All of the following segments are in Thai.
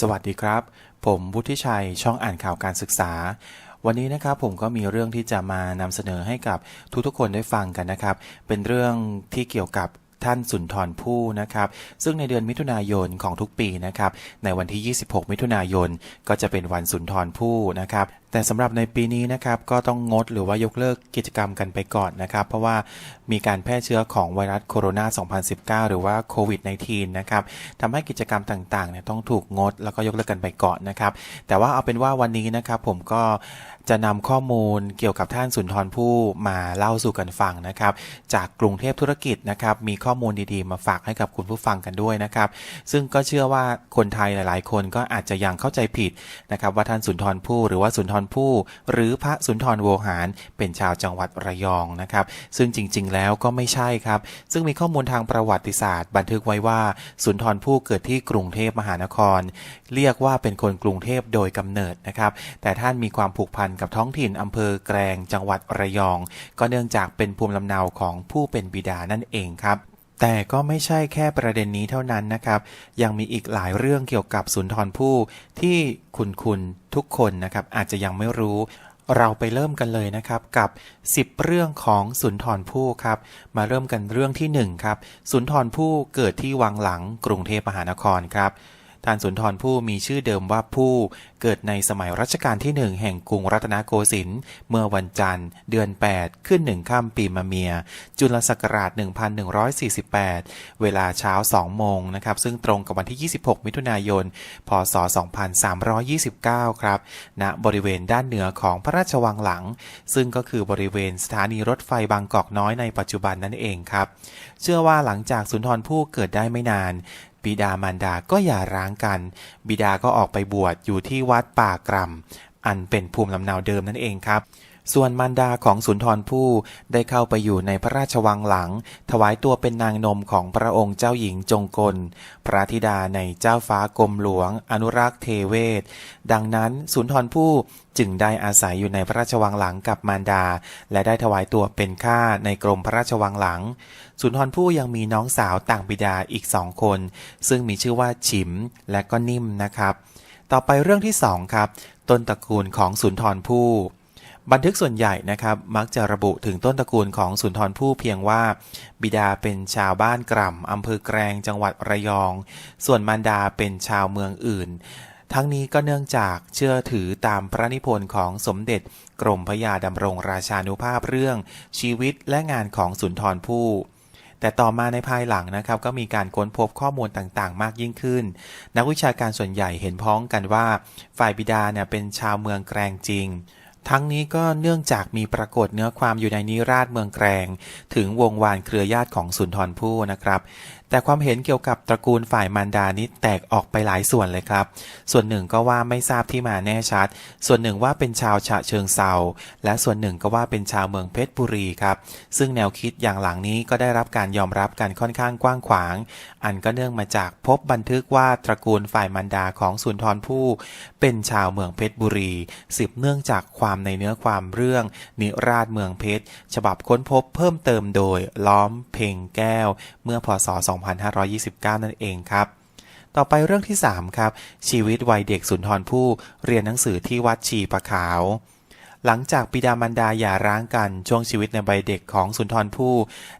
สวัสดีครับ ผมวุฒิชัย ช่องอ่านข่าวการศึกษา วันนี้นะครับผมก็มีเรื่องที่จะมานำเสนอให้กับทุกๆคนได้ฟังกันนะครับ เป็นเรื่องที่เกี่ยวกับท่านสุนทรภู่นะครับ ซึ่งในเดือนมิถุนายนของทุกปีนะครับ ในวันที่ 26 มิถุนายนก็จะเป็นวันสุนทรภู่นะครับ แต่สำหรับในปีนี้นะครับก็ต้องงดหรือว่ายกเลิกกิจกรรมกันไปก่อนนะครับ เพราะว่ามีการแพร่เชื้อของไวรัสโคโรนา 2019 หรือว่าโควิด -19 นะครับทำให้กิจกรรมต่างๆเนี่ยต้องถูกงดแล้วก็ยกเลิกกันไปก่อนนะครับ แต่ว่าเอาเป็นว่าวันนี้นะครับผมก็ จะนำข้อมูลเกี่ยวกับท่านสุนทรภู่มาเล่าสู่กันฟังนะครับ จากกรุงเทพธุรกิจนะครับ มีข้อมูลดีๆ มาฝากให้กับคุณผู้ฟังกันด้วยนะครับ ซึ่งก็เชื่อว่าคนไทยหลาย ๆ คนก็อาจจะยังเข้าใจผิดนะครับ ว่าท่านสุนทรภู่หรือว่าสุนทรภู่หรือพระสุนทรโวหารเป็นชาวจังหวัดระยองนะครับ ซึ่งจริง ๆ แล้วก็ไม่ใช่ครับ ซึ่งมีข้อมูลทางประวัติศาสตร์ บันทึกไว้ว่าสุนทรภู่เกิดที่กรุงเทพมหานคร เรียกว่าเป็นคนกรุงเทพโดยกำเนิดนะครับ แต่ท่านมีความผูกพันกับท้องถิ่นอำเภอแกลงจังหวัดระยอง ก็เนื่องจากเป็นภูมิลำเนาของผู้เป็นบิดานั่นเองครับแต่ก็ไม่ใช่แค่ประเด็นนี้เท่านั้นนะครับ ยังมีอีกหลายเรื่องเกี่ยวกับสุนทรภู่ที่คุณคุณทุกคนนะครับ อาจจะยังไม่รู้ เราไปเริ่มกันเลยนะครับกับ 10 เรื่องของสุนทรภู่ครับ มาเริ่มกันเรื่องที่1ครับ สุนทรภู่เกิดที่วังหลังกรุงเทพมหานครครับ ท่านสุนทรภู่มีชื่อเดิมว่าภู่เกิดในสมัยรัชกาลที่หนึ่งแห่งกรุงรัตนโกสินทร์เมื่อวันจันทร์ เดือน 8 ขึ้นหนึ่งค่ำปีมะเมีย จุลศักราช 1148 เวลาเช้า 2 โมงนะครับซึ่งตรงกับวันที่ 26 มิถุนายน พศ 2329 ครับณบริเวณด้านเหนือของพระราชวังหลัง ซึ่งก็คือบริเวณสถานีรถไฟบางกอกน้อยในปัจจุบันนั่นเองครับ เชื่อว่าหลังจากสุนทรภู่เกิดได้ไม่นาน บิดามารดาก็อย่าร้างกัน บิดาก็ออกไปบวชอยู่ที่วัดป่ากรำอันเป็นภูมิลำเนาเดิมนั่นเองครับ ส่วนมารดาของสุนทรภู่ได้เข้าไปอยู่ในพระราชวังหลัง ถวายตัวเป็นนางนมของพระองค์เจ้าหญิงจงกล พระธิดาในเจ้าฟ้ากรมหลวง อนุรักษ์เทเวศ ดังนั้นสุนทรภู่จึงได้อาศัยอยู่ในพระราชวังหลังกับมารดา และได้ถวายตัวเป็นข้าในกรมพระราชวังหลัง สุนทรภู่ยังมีน้องสาวต่างบิดาอีกสองคน ซึ่งมีชื่อว่าฉิมและก็นิ่มนะครับ ต่อไปเรื่องที่สองครับ ต้นตระกูลของสุนทรภู่ บันทึกส่วนใหญ่นะครับมักจะระบุถึงต้นตระกูลของสุนทรภู่เพียงว่า บิดาเป็นชาวบ้านกร่ำอำเภอแกลงจังหวัดระยอง ส่วนมารดาเป็นชาวเมืองอื่น ทั้งนี้ก็เนื่องจากเชื่อถือตามพระนิพนธ์ของสมเด็จ กรมพระยาดำรงราชานุภาพเรื่อง ชีวิตและงานของสุนทรภู่แต่ต่อมาในภายหลังนะครับก็มีการค้นพบข้อมูลต่างๆ มากยิ่งขึ้น นักวิชาการส่วนใหญ่เห็นพ้องกันว่า ฝ่ายบิดาเนี่ยเป็นชาวเมืองแกลงจริง ทั้งนี้ก็เนื่องจากมีปรากฏเนื้อความอยู่ในนิราชเมืองแกรง ถึงวงวานเครือญาติของสุนทรภู่นะครับ แต่ความเห็นเกี่ยวกับตระกูลฝ่ายมารดานี้แตกออกไปหลายส่วนเลยครับ ส่วนหนึ่งก็ว่าไม่ทราบที่มาแน่ชัด ส่วนหนึ่งว่าเป็นชาวฉะเชิงเซาและส่วนหนึ่งก็ว่าเป็นชาวเมืองเพชรบุรีครับ ซึ่งแนวคิดอย่างหลังนี้ก็ได้รับการยอมรับกันค่อนข้างกว้างขวาง อันก็เนื่องมาจากพบบันทึกว่าตระกูลฝ่ายมารดาของสุนทรภู่เป็นชาวเมืองเพชรบุรี สืบเนื่องจากความในเนื้อความเรื่อง นิราชเมืองเพชรฉบับค้นพบเพิ่มเติมโดยล้อมเพ่งแก้ว เมื่อพศ2529 นั่นเองครับต่อไปเรื่องที่ 3 ครับ ชีวิตวัยเด็กสุนทรภู่เรียนหนังสือที่วัดชีประขาว หลังจากปิดามารดาหย่าร้างกันช่วงชีวิตในวัยเด็กของสุนทรภู่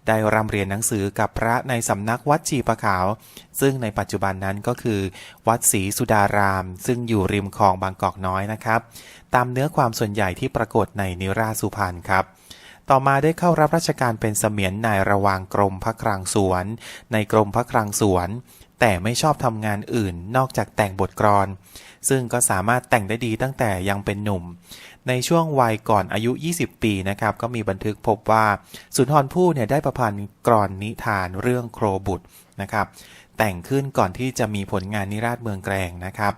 ได้ร่ำเรียนหนังสือกับพระในสำนักวัดชีประขาว ซึ่งในปัจจุบันนั้นก็คือ วัดศรีสุดาราม ซึ่งอยู่ริมคลองบางกอกน้อยนะครับ ตามเนื้อความส่วนใหญ่ที่ปรากฏในนิราสุพรรณครับ ต่อมาได้เข้ารับราชการเป็นเสมียนนายระวางกรมพระคลังสวน ในกรมพระคลังสวน แต่ไม่ชอบทำงานอื่นนอกจากแต่งบทกลอน ซึ่งก็สามารถแต่งได้ดีตั้งแต่ยังเป็นหนุ่ม ในช่วงวัยก่อนอายุ 20 ปีนะครับ ก็มีบันทึกพบว่า สุนทรภู่เนี่ยได้ประพันธ์กลอนนิทานเรื่องโครบุตรนะครับแต่งขึ้นก่อนที่จะมีผลงานนิราชเมืองแกลงนะครับ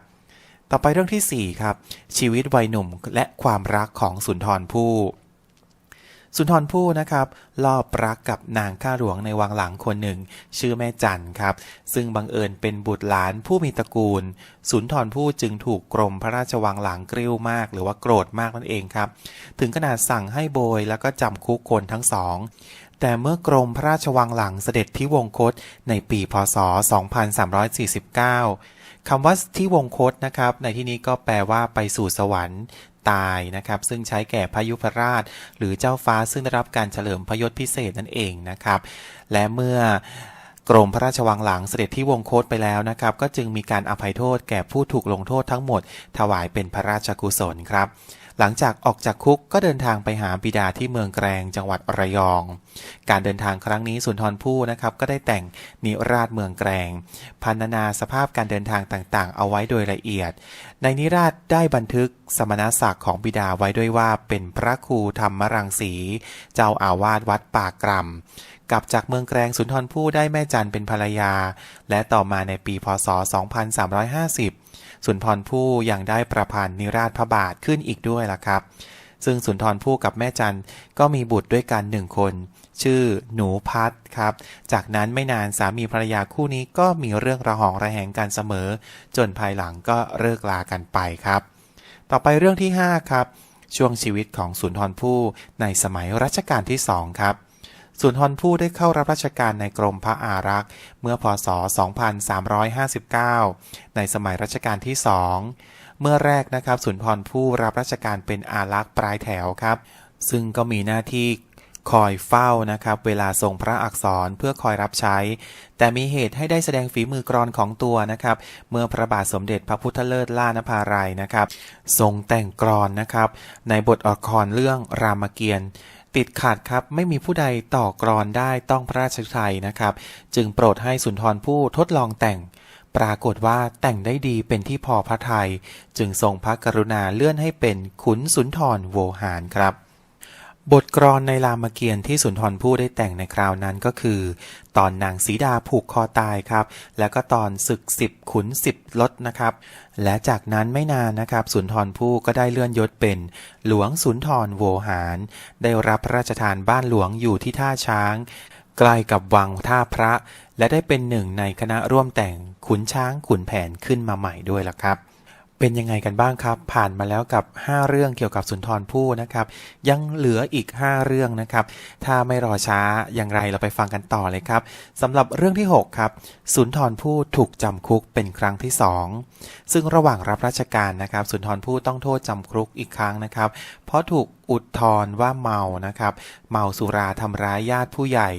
ต่อไปเรื่องที่ 4 ครับ ชีวิตวัยหนุ่มและความรักของสุนทรภู่ สุนทรภู่นะครับลอบรักกับนางข้าหลวงในวังหลังคนหนึ่ง ชื่อแม่จันครับ ซึ่งบังเอิญเป็นบุตรหลานผู้มีตระกูล สุนทรภู่จึงถูกกรมพระราชวังหลังกริ้วมาก หรือว่าโกรธมากนั่นเองครับ ถึงขนาดสั่งให้โบยแล้วก็จำคุกคนทั้งสองแต่เมื่อกรมพระราชวังหลังเสด็จที่วงคตในปีพศ 2349 คำว่าที่วงคตนะครับ ในที่นี้ก็แปลว่าไปสู่สวรรค์ ตายนะครับ ซึ่งใช้แก่พายุพราช หรือเจ้าฟ้าซึ่งได้รับการเฉลิมพยศพิเศษนั่นเองนะครับ และเมื่อกรมพระราชวังหลังเสด็จที่วงโคตไปแล้วนะครับ ก็จึงมีการอภัยโทษแก่ผู้ถูกลงโทษทั้งหมด ถวายเป็นพระราชกุศลครับ หลังจากออกจากคุกก็เดินทางไปหาบิดาที่เมืองแกรงจังหวัดระยอง การเดินทางครั้งนี้สุนทรภู่นะครับก็ได้แต่งนิราชเมืองแกรงพันนาสภาพการเดินทางต่างๆ เอาไว้โดยละเอียด ในนิราชได้บันทึกสมณศักดิ์ของบิดาไว้ด้วยว่าเป็นพระครูธรรมรังสี เจ้าอาวาสวัดป่ากรำกลับจากเมืองแกรงสุนทรภู่ได้แม่จันเป็นภรรยา และต่อมาในปีพศ 2350 สุนทรภู่ยังได้ประพันธ์นิราชพระบาทขึ้นอีกด้วยล่ะครับ ซึ่งสุนทรภู่กับแม่จันก็มีบุตรด้วยกันหนึ่งคน ชื่อหนูพัดครับ จากนั้นไม่นานสามีภรรยาคู่นี้ก็มีเรื่องระหองระแหงกันเสมอ จนภายหลังก็เลิกลากันไปครับ ต่อไปเรื่องที่ 5 ครับ ช่วงชีวิตของสุนทรภู่ในสมัยรัชกาลที่2ครับ สุนทรภู่ได้เข้ารับราชการในกรมพระอารักษ์ เมื่อพศ 2359 ในสมัยรัชกาลที่2เมื่อแรกนะครับสุนทรภู่รับราชการเป็นอารักษ์ปลายแถวครับ ซึ่งก็มีหน้าที่คอยเฝ้านะครับเวลาทรงพระอักษรเพื่อคอยรับใช้ แต่มีเหตุให้ได้แสดงฝีมือกรอนของตัวนะครับ เมื่อพระบาทสมเด็จพระพุทธเลิศล่านภาลัยนะครับ ทรงแต่งกรอนนะครับ ในบทละครเรื่องรามเกียรติ์ ติดขัดครับ ไม่มีผู้ใดต่อกรอนได้ต้องพระราชทัยนะครับ จึงโปรดให้สุนทรผู้ทดลองแต่ง ปรากฏว่าแต่งได้ดีเป็นที่พอพระทยัยจึงทรงพระกรุณาเลื่อนให้เป็นขุนสุนทรโวหารครับ บทกรอนในรามเกียรติ์ที่สุนทรภู่ได้แต่งในคราวนั้นก็คือ ตอนนางสีดาผูกคอตายครับ แล้วก็ตอนศึกสิบขุนสิบลดนะครับ และจากนั้นไม่นานนะครับ สุนทรภู่ก็ได้เลื่อนยศเป็น หลวงสุนทรโวหาร ได้รับพระราชทานบ้านหลวงอยู่ที่ท่าช้างใกล้กับวังท่าพระ และได้เป็นหนึ่งในคณะร่วมแต่งขุนช้างขุนแผนขึ้นมาใหม่ด้วยล่ะครับ เป็นยังไงกันบ้างครับ ผ่านมาแล้วกับ 5 เรื่องเกี่ยวกับสุนทรภู่นะครับ ยังเหลืออีก 5 เรื่องนะครับ ถ้าไม่รอช้าอย่างไรเราไปฟังกันต่อเลยครับสำหรับเรื่องที่ 6 ครับ สุนทรภู่ถูกจำคุกเป็นครั้งที่ 2 ซึ่งระหว่างรับราชการนะครับ สุนทรภู่ต้องโทษจำคุกอีกครั้งนะครับ เพราะถูก อุทธรว่าเมานะครับ เมาสุราทำร้ายญาติผู้ใหญ่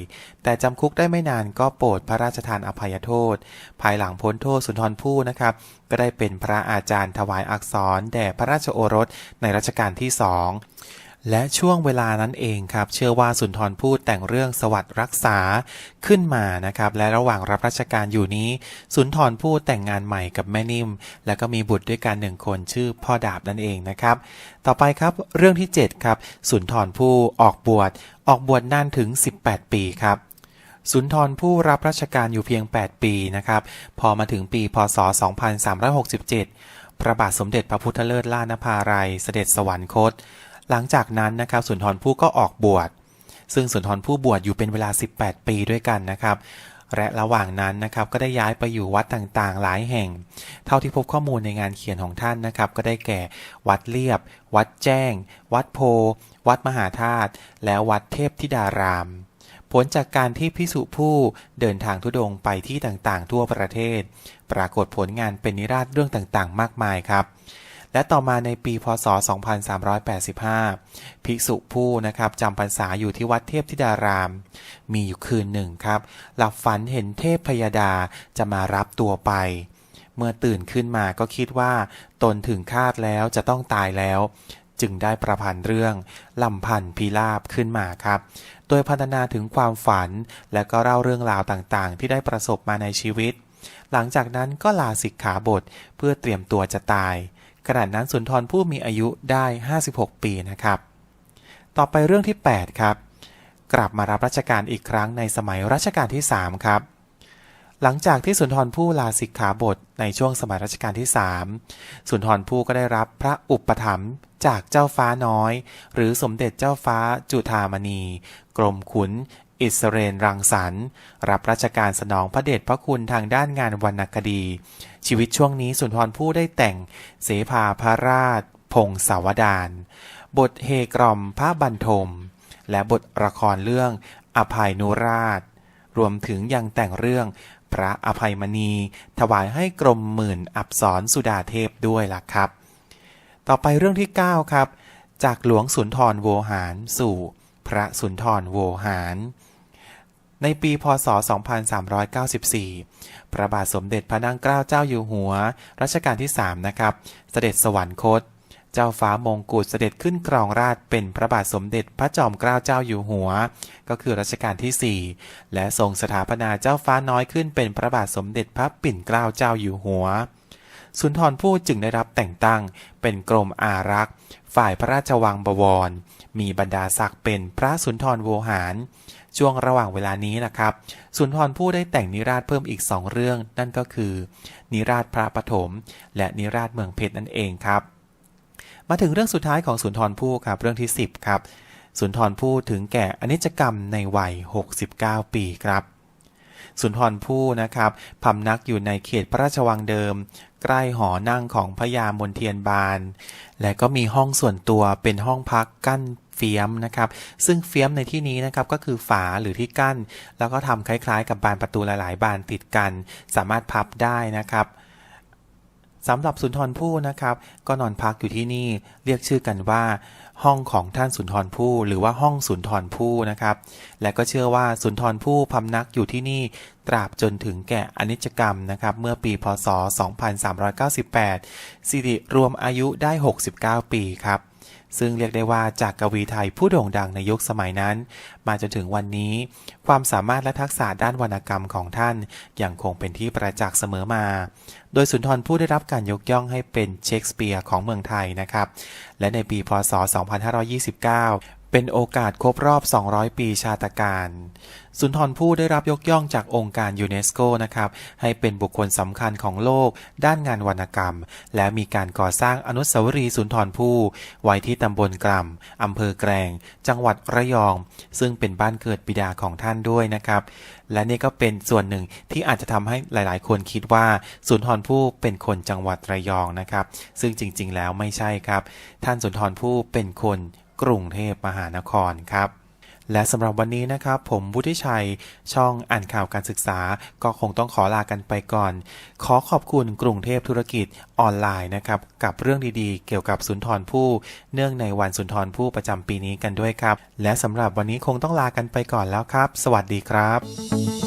แต่จำคุกได้ไม่นานก็โปรดพระราชทานอภัยโทษ ภายหลังพ้นโทษสุนทรภู่นะครับ ก็ได้เป็นพระอาจารย์ถวายอักษรแด่พระราชโอรสในรัชกาลที่สอง และช่วงเวลานั้นเองครับ เชื่อว่าสุนทรภู่แต่งเรื่องสวัสดิ์รักษาขึ้นมานะครับ และระหว่างรับราชการอยู่นี้ สุนทรภู่แต่งงานใหม่กับแม่นิ่ม แล้วก็มีบุตรด้วยกันหนึ่งคนชื่อพ่อดาบนั่นเองนะครับ ต่อไปครับเรื่องที่ 7 ครับ สุนทรภู่ออกบวชออกบวชนานถึง 18 ปีครับสุนทรภู่รับราชการอยู่เพียง 8 ปีนะครับ พอมาถึงปี พศ 2367 พระบาทสมเด็จพระพุทธเลิศล่านภาลัยเสด็จสวรรคต หลังจากนั้นนะครับสุนทรภู่ก็ออกบวช ซึ่งสุนทรภู่บวชอยู่เป็นเวลา 18 ปีด้วยกันนะครับและระหว่างนั้นนะครับก็ได้ย้ายไปอยู่วัดต่างๆ หลายแห่ง เท่าที่พบข้อมูลในงานเขียนของท่านนะครับ ก็ได้แก่วัดเลียบ วัดแจ้ง วัดโพ วัดมหาธาตุและวัดเทพธิดาราม ผลจากการที่พิสุผู้เดินทางทุดงไปที่ต่างๆ ทั่วประเทศ ปรากฏผลงานเป็นนิราศเรื่องต่างๆ มากมายครับ และต่อมาในปีพศ 2385 ภิกษุผู้นะครับจำพรรษาอยู่ที่วัดเทพธิดาราม มีอยู่คืนหนึ่งครับ หลับฝันเห็นเทพพยดาจะมารับตัวไป เมื่อตื่นขึ้นมาก็คิดว่า ตนถึงคาดแล้วจะต้องตายแล้ว จึงได้ประพันธ์เรื่องลำพันธ์พิลาบขึ้นมาครับ โดยพัฒนาถึงความฝันและก็เล่าเรื่องราวต่างๆ ที่ได้ประสบมาในชีวิตหลังจากนั้นก็ลาสิกขาบทเพื่อเตรียมตัวจะตาย ขณะนั้นสุนทรผู้มีอายุได้ 56 ปีนะครับ ต่อไปเรื่องที่ 8 ครับ กลับมารับราชการอีกครั้งในสมัยรัชกาลที่ 3 ครับ หลังจากที่สุนทรภู่ลาสิกขาบทในช่วงสมัยรัชกาลที่ 3 สุนทรภู่ก็ได้รับพระอุปถัมภ์จากเจ้าฟ้าน้อย หรือสมเด็จเจ้าฟ้าจุฑามณี กรมขุน อิสเรนรังสรรค์ รับราชการสนองพระเดชพระคุณทางด้านงานวรรณคดี ชีวิตช่วงนี้สุนทรภู่ได้แต่ง เสภาพระราช พงศาวดารบทเฮกรอมพระบันทม และบทละครเรื่องอภัยนุราช รวมถึงยังแต่งเรื่องพระอภัยมณี ถวายให้กรมหมื่นอับสรสุดาเทพด้วยล่ะครับ ต่อไปเรื่องที่ 9 ครับ จากหลวงสุนทรโวหารสู่ พระสุนทรโวหาร ในปีพศ 2394 พระบาทสมเด็จพระนั่งเกล้าเจ้าอยู่หัว รัชกาลที่ 3 นะครับ เสด็จสวรรคต เจ้าฟ้ามงกุฎเสด็จขึ้นครองราชเป็นพระบาทสมเด็จพระจอมเกล้าเจ้าอยู่หัว ก็คือรัชกาลที่ 4 และทรงสถาปนาเจ้าฟ้าน้อยขึ้นเป็นพระบาทสมเด็จพระปิ่นเกล้าเจ้าอยู่หัวสุนทรภู่จึงได้รับแต่งตั้งเป็นกรมอารักษ์ ฝ่ายพระราชวังบวร มีบรรดาศักดิ์เป็นพระสุนทรโวหาร ช่วงระหว่างเวลานี้นะครับ สุนทรภู่ได้แต่งนิราศเพิ่มอีกสองเรื่อง นั่นก็คือ นิราศพระปฐมและนิราศเมืองเพชรนั่นเองครับ มาถึงเรื่องสุดท้ายของสุนทรภู่ครับเรื่องที่ 10 ครับ สุนทรภู่ถึงแก่อนิจกรรมในวัย 69 ปีครับสุนทรภู่นะครับพำนักอยู่ในเขตพระราชวังเดิม ใกล้หอนั่งของพญามนเทียนบาน และก็มีห้องส่วนตัวเป็นห้องพักกั้น เฟียมนะครับ ซึ่งเฟียมในที่นี้นะครับก็คือฝาหรือที่กั้น แล้วก็ทำคล้ายๆ กับบานประตูหลายๆ บานติดกัน สามารถพับได้นะครับสำหรับสุนทรภู่นะครับ ก็นอนพักอยู่ที่นี่เรียกชื่อกันว่า ห้องของท่านสุนทรภู่หรือว่าห้องสุนทรภู่นะครับ และก็เชื่อว่าสุนทรภู่พำนักอยู่ที่นี่ตราบจนถึงแก่อนิจกรรมนะครับ เมื่อปีพศ 2398 สิริรวมอายุได้ 69 ปีครับ ซึ่งเรียกได้ว่าจากกวีไทยผู้โด่งดังในยุคสมัยนั้น มาจนถึงวันนี้ ความสามารถและทักษะด้านวรรณกรรมของท่านยังคงเป็นที่ประจักษ์เสมอมา โดยสุนทรผู้ได้รับการยกย่องให้เป็นเชคสเปียร์ของเมืองไทยนะครับ และในปีพศ 2529 เป็นโอกาสครบรอบ 200 ปีชาตการ สุนทรภู่ได้รับยกย่องจากองค์การยูเนสโกนะครับ ให้เป็นบุคคลสำคัญของโลก ด้านงานวรรณกรรม และมีการก่อสร้างอนุสาวรีย์สุนทรภู่ไว้ที่ตำบลกล่ำอำเภอแกลง จังหวัดระยอง ซึ่งเป็นบ้านเกิดบิดาของท่านด้วยนะครับ และนี่ก็เป็นส่วนหนึ่งที่อาจจะทำให้หลาย ๆ คนคิดว่าสุนทรภู่เป็นคนจังหวัดระยองนะครับ ซึ่งจริง ๆ แล้วไม่ใช่ครับ ท่านสุนทรภู่เป็นคน กรุงเทพมหานครครับและสำหรับวันนี้นะครับ ผมวุฒิชัย ช่องอ่านข่าวการศึกษา ก็คงต้องขอลากันไปก่อน ขอขอบคุณกรุงเทพธุรกิจออนไลน์นะครับ กับเรื่องดีๆ เกี่ยวกับสุนทรภู่เนื่องในวันสุนทรภู่ประจำปีนี้กันด้วยครับ และสำหรับวันนี้คงต้องลากันไปก่อนแล้วครับ สวัสดีครับ